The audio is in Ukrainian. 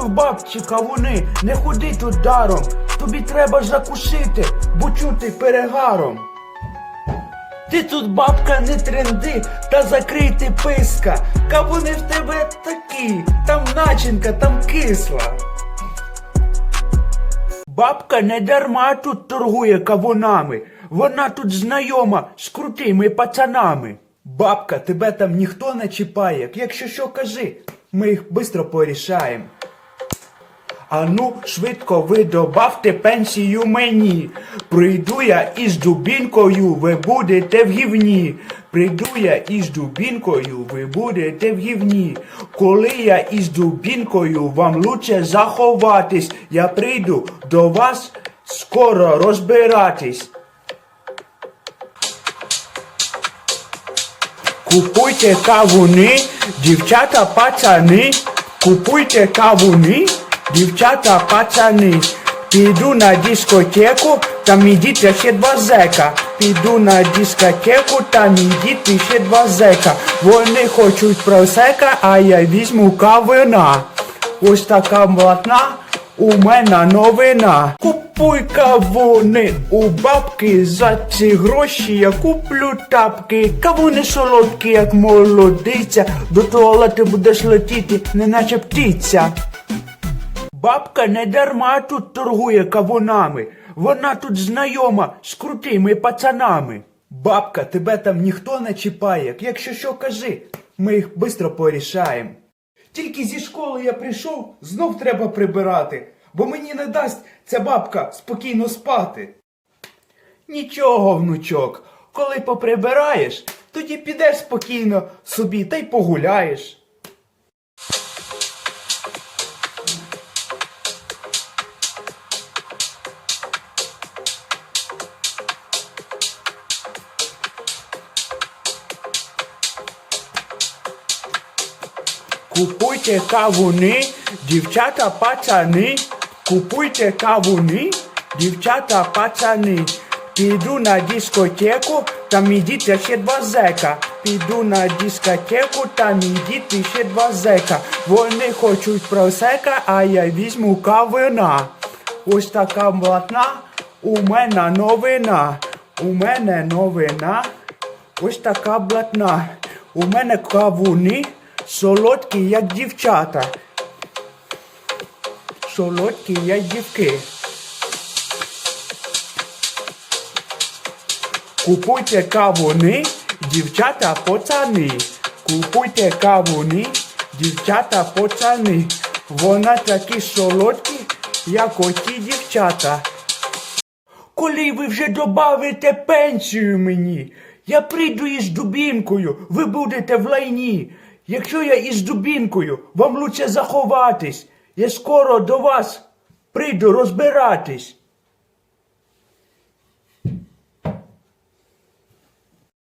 в бабці кавуни, не ходи тут даром. Тобі треба закусити, бо чути перегаром. Ти тут бабка не тренди, та закрий ти писка. Кавуни в тебе такі, там начинка, там кисла. Бабка не дарма тут торгує кавунами. Вона тут знайома з крутими пацанами. Бабка, тебе там ніхто не чіпає. Якщо що кажи, ми їх швидко порішаємо. А ну, швидко ви добавте пенсію мені. Прийду я із дубінкою, ви будете в гівні. Прийду я із дубінкою, ви будете в гівні. Коли я із дубінкою, вам лучше заховатись. Я прийду до вас скоро розбиратись. Купуйте кавуни, дівчата пацани, купуйте кавуни, дівчата пацани. Піду на дискотеку, там ідіть ще два зека. Піду на дискотеку, там ідіть ще два зека. Вони хочуть просека, а я візьму кавуна. Ось така блатна, у мене новина. Купуй кавуни у бабки за ці гроші я куплю тапки. Кавуни солодкі, як молодиця. До туалету будеш летіти, неначе птиця. Бабка не дарма тут торгує кавунами. Вона тут знайома з крутими пацанами. Бабка, тебе там ніхто не чіпає. Якщо що кажи, ми їх швидко порішаємо. Тільки зі школи я прийшов, знов треба прибирати, бо мені не дасть ця бабка спокійно спати. Нічого, внучок, коли поприбираєш, тоді підеш спокійно собі та й погуляєш. Купуйте кавуни, дівчата пацани, купуйте кавуни, дівчата пацани. Піду на дискотеку, там ідіть ще два зека. Піду на дискотеку, там ідіть ще два зека. Вони хочуть просека, а я візьму кавуна. Ось така блатна, у мене новина. У мене новина. Ось така блатна. У мене кавуни солодкі, як дівчата. Солодкі, як дівки. Купуйте кавуни, дівчата пацани. Купуйте кавуни, дівчата пацани. Вона такі солодкі, як оті дівчата. Коли ви вже добавите пенсію мені, я прийду із дубінкою, ви будете в лайні. Якщо я із дубінкою, вам лучше заховатись. Я скоро до вас прийду розбиратись.